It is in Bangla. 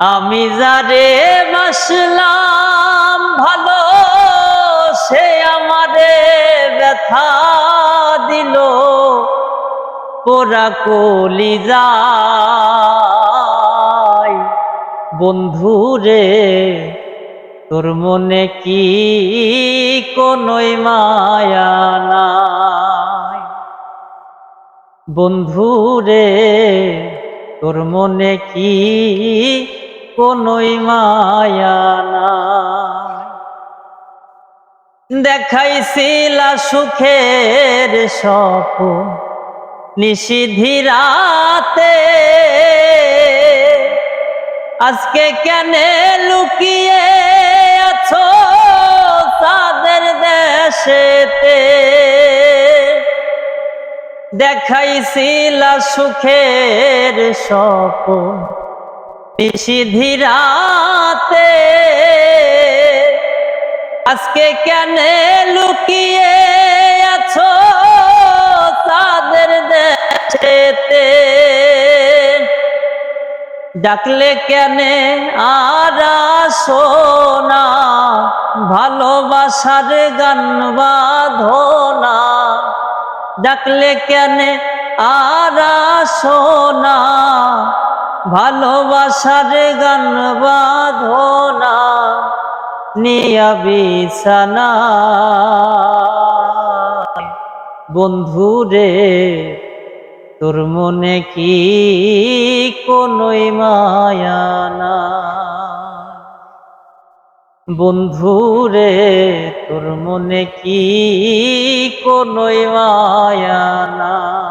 আমি যারে বাসলাম ভালো, সে আমারে ব্যথা দিল। পোড়া কলি যায় বন্ধুরে তোর মনে কি কোনোই মায়া নাই? বন্ধুরে তোর মনে কি কোনোই মায়া নাই। দেখাইছিলা সুখের স্বপ্ন নিশিধিরাতে আজকে কেনে লুকিয়ে আছো তাদের দেশেতে? দেখাইছিলা সুখের স্বপ্ন নিশিধিরাতে আজকে কেনে লুকিয়ে আছো তাদের দেশেতে? ডাকলে কেনে আর সোনা ভালোবাসার গান বাঁধনা ডাকলে কেনে আর সোনা ভালোবাসার গান বাঁধনা নিয়া বিছানা। বন্ধুরে তোর মনে কি কোনোই মায়া না? বন্ধুরে তোর মনে কি কোনোই মায়া না?